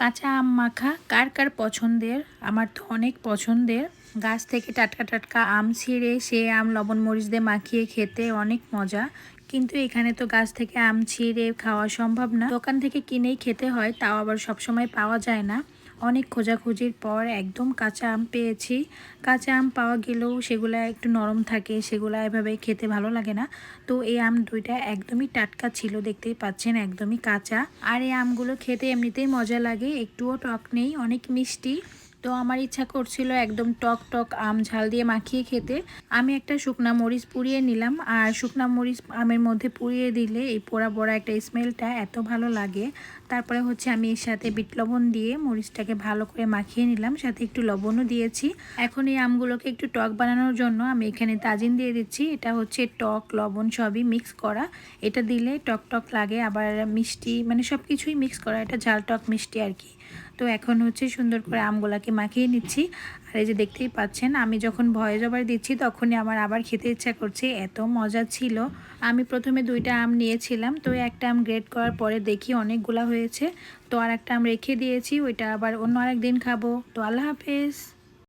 কাঁচা আম মাখা কার কার পছন্দের? আমার তো অনেক পছন্দের। গাছ থেকে টাটকা টাটকা আম ছিঁড়ে, সে আম লবণ মরিচ দিয়ে মাখিয়ে খেতে অনেক মজা। কিন্তু এখানে তো গাছ থেকে আম ছিঁড়ে খাওয়া সম্ভব না। দোকান থেকে কিনেই খেতে হয়, তাও আবার সবসময় পাওয়া যায় না। অনেক খোঁজাখুঁজির পর একদম কাঁচা আম পেয়েছি। কাঁচা আম পাওয়া গেলেও সেগুলো একটু নরম থাকে, সেগুলো এভাবে খেতে ভালো লাগে না। তো এই আম দুইটা একদমই টাটকা ছিল, দেখতেই পাচ্ছেন একদমই কাঁচা। আর এই আমগুলো খেতে এমনিতেই মজা লাগে, একটুও টক নেই, অনেক মিষ্টি। তো আমার ইচ্ছা করছিল একদম টক টক আম ঝাল দিয়ে মাখিয়ে খেতে। আমি একটা শুকনা মরিচ পুড়িয়ে নিলাম আর শুকনা মরিচ আমের মধ্যে পুড়িয়ে দিলে এই পোড়া পোড়া একটা স্মেলটা এত ভালো লাগে। তারপরে হচ্ছে আমি এর সাথে বিট লবণ দিয়ে মরিচটাকে ভালো করে মাখিয়ে নিলাম, সাথে একটু লবণও দিয়েছি। এখন এই আমগুলোকে একটু টক বানানোর জন্য আমি এখানে তাজিন দিয়ে দিচ্ছি। এটা হচ্ছে টক, লবণ সবই মিক্স করা। এটা দিলে টক টক লাগে, আবার মিষ্টি মানে সব কিছুই মিক্স করা। এটা ঝাল টক মিষ্টি আর কি। তো এখন হচ্ছে সুন্দর করে আমগুলাকে মাখিয়ে নিচ্ছি। আর এই যে দেখতেই পাচ্ছেন, আমি যখন ভয়েস ওভার দিচ্ছি তখনই আমার আবার খেতে ইচ্ছা করছে, এত মজা ছিল। আমি প্রথমে দুইটা আম নিয়েছিলাম, তো একটা আম গ্রেড করার পরে দেখি অনেকগুলা হয়েছে। তো আর একটা আম রেখে দিয়েছি, ওইটা আবার অন্য আরেক দিন খাব। তো আল্লাহ হাফেজ।